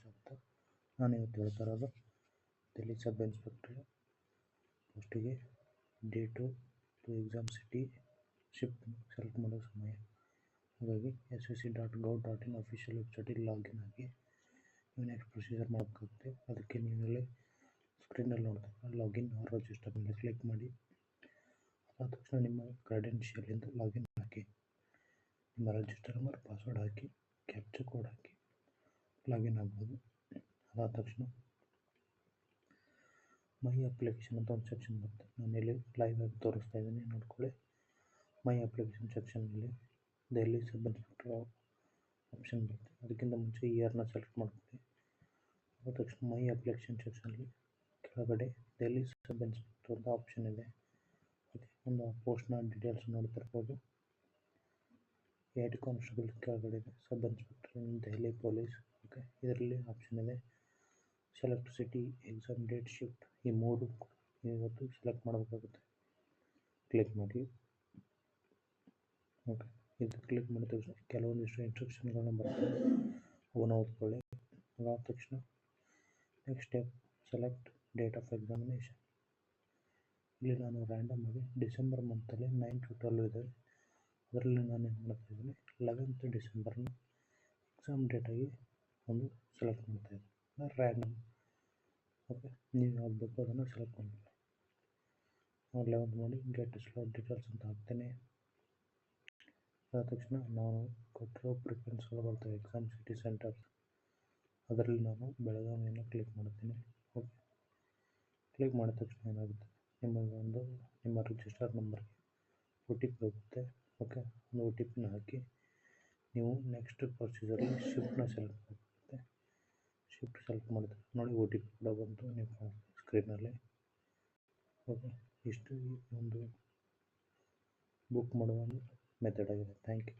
ಸ್ವಾಗತ ನಾನು ಇವತ್ತು ಹೇಳ್ತಾ ಇರೋದು. Delhi sub inspector ಪೋಸ್ಟಿಗೆ date exam city shift select ಮಾಡೋ ಸಮಯ. ಹಾಗಾಗಿ S S C dot gov dot in official ವೆಬ್ಸೈಟಿಗೆ ಲಾಗಿನ್ ಆಗಿ ನೀವು ನೆಕ್ಸ್ಟ್ ಪ್ರೊಸೀಜರ್ ಮಾಡಬೇಕಾಗುತ್ತೆ. ಅದಕ್ಕೆ ನೀವೇ ಸ್ಕ್ರೀನಲ್ಲಿ ನೋಡ್ತಾ ಲಾಗಿನ್ ರಿಜಿಸ್ಟರ್ ಮೇಲೆ ಕ್ಲಿಕ್ ಮಾಡಿ. ಅದಾದ ತಕ್ಷಣ ನಿಮ್ಮ ಕ್ರೆಡೆನ್ಷಿಯಲಿಂದ ಲಾಗಿನ್ ಹಾಕಿ. ನಿಮ್ಮ ರಿಜಿಸ್ಟರ್ ನಂಬರ್, ಪಾಸ್ವರ್ಡ್ ಹಾಕಿ, ಕ್ಯಾಪ್ಚರ್ ಕೋಡ್ ಹಾಕಿ. ಲಾಗಿನ್ ಆಗ್ಬೋದು. ಅದಾದ ತಕ್ಷಣ ಮೈ ಅಪ್ಲಿಕೇಶನ್ ಅಂತ ಒಂದು ಸೆಕ್ಷನ್ ಬರುತ್ತೆ. ನಾನು ಇಲ್ಲಿ ಲೈವ್ ಆಗಿ ತೋರಿಸ್ತಾ ಇದ್ದೀನಿ. ನೋಡ್ಕೊಳ್ಳಿ. ಮೈ ಅಪ್ಲಿಕೇಶನ್ ಸೆಕ್ಷನಲ್ಲಿ ದೆಹಲಿ ಸಬ್ ಇನ್ಸ್ಪೆಕ್ಟರ್ ಆಪ್ಷನ್ ಬರುತ್ತೆ. ಅದಕ್ಕಿಂತ ಮುಂಚೆ ಇಯರ್ನ ಸೆಲೆಕ್ಟ್ ಮಾಡ್ಕೊಳ್ಳಿ. ಅದಾದ ತಕ್ಷಣ ಮೈ ಅಪ್ಲಿಕೇಶನ್ ಸೆಕ್ಷನಲ್ಲಿ ಕೆಳಗಡೆ ದೆಹಲಿ ಸಬ್ ಇನ್ಸ್ಪೆಕ್ಟರ್ ಅಂತ ಆಪ್ಷನ್ ಇದೆ. ಅದೇ ಒಂದು ಪೋಸ್ಟ್ನ ಡೀಟೇಲ್ಸ್ ನೋಡ್ತಿರ್ಬೋದು. ಏಟ್ ಕಾನ್ಸ್ಟೇಬಲ್ ಕೆಳಗಡೆ sub inspector in Delhi police okay, ಇದರಲ್ಲಿ ಆಪ್ಷನ್ ಇದೆ. Select city exam date shift ಈ ಮೂರು ಇವತ್ತು ಸೆಲೆಕ್ಟ್ ಮಾಡಬೇಕಾಗುತ್ತೆ. ಕ್ಲಿಕ್ ಮಾಡಿ. ಓಕೆ ಇದು ಕ್ಲಿಕ್ ಮಾಡಿದ ತಕ್ಷಣ ಕೆಲವೊಂದಿಷ್ಟು ಇನ್ಸ್ಟ್ರಕ್ಷನ್ಗಳನ್ನ ಬರ್ತವೆ ಅವನ್ನ ಓದ್ಕೊಳ್ಳಿ. ಅದಾದ ತಕ್ಷಣ next step select date of examination ಇಲ್ಲಿ ನಾನು ರ್ಯಾಂಡಮ್ ಆಗಿ ಡಿಸೆಂಬರ್ ಮಂತಲ್ಲಿ ನೈನ್ ಟು ಟ್ವೆಲ್ವ್ ಇದೆ. ಅದರಲ್ಲಿ ನಾನು ಏನು ಮಾಡ್ತಾ ಇದ್ದೀನಿ ಲೆವೆಂತ್ ಡಿಸೆಂಬರ್ನ ಎಕ್ಸಾಮ್ ಡೇಟಾಗಿ ಒಂದು ಸೆಲೆಕ್ಟ್ ಮಾಡ್ತಾ ಇದ್ದೀನಿ ರ್ಯಾಂಡಮ್ ಓಕೆ ನೀವು ಯಾವ್ದು ಬೇಕೋ ಅದನ್ನು ಸೆಲೆಕ್ಟ್ ಮಾಡ್ತೀನಿ ನಾವು ಲೆವೆಂತ್ ಮಾಡಿ ಗೆಟ್ ಸ್ಲಾಟ್ ಡೀಟೇಲ್ಸ್ ಅಂತ ಹಾಕ್ತೇನೆ. ಆದ ತಕ್ಷಣ ನಾನು ಕೊಟ್ಟಿರೋ ಪ್ರಿಫರೆನ್ಸ್ಗಳು ಬರ್ತವೆ. ಎಕ್ಸಾಮ್ ಸಿಟಿ ಸೆಂಟರ್ ಅದರಲ್ಲಿ ನಾನು ಬೆಳಗಾವಿಯನ್ನು ಕ್ಲಿಕ್ ಮಾಡ್ತೀನಿ. ಓಕೆ ಕ್ಲಿಕ್ ಮಾಡಿದ ತಕ್ಷಣ ಏನಾಗುತ್ತೆ? ನಿಮಗೆ ಒಂದು, ನಿಮ್ಮ ರಿಜಿಸ್ಟರ್ ನಂಬರ್ಗೆ ಒ ಟಿ ಪಿ ಹೋಗುತ್ತೆ. ಓಕೆ ಒಂದು ಒ ಟಿ ಪಿನ ಹಾಕಿ ನೀವು ನೆಕ್ಸ್ಟ್ ಪ್ರೊಸೀಜರಲ್ಲಿ ಶಿಫ್ಟ್ನ ಸೆಲೆಕ್ಟ್ ಮಾಡಬೇಕಾಗುತ್ತೆ ಶಿಫ್ಟ್ ಸೆಲೆಕ್ಟ್ ಮಾಡಿದರೆ ನೋಡಿ ಓ ಟಿ ಪಿ ಕೂಡ ಬಂತು ನೀವು ಸ್ಕ್ರೀನಲ್ಲಿ ಓಕೆ, ಇಷ್ಟು ಒಂದು ಬುಕ್ ಮಾಡುವ ಮೆಥಡ್ ಆಗಿದೆ. Thank you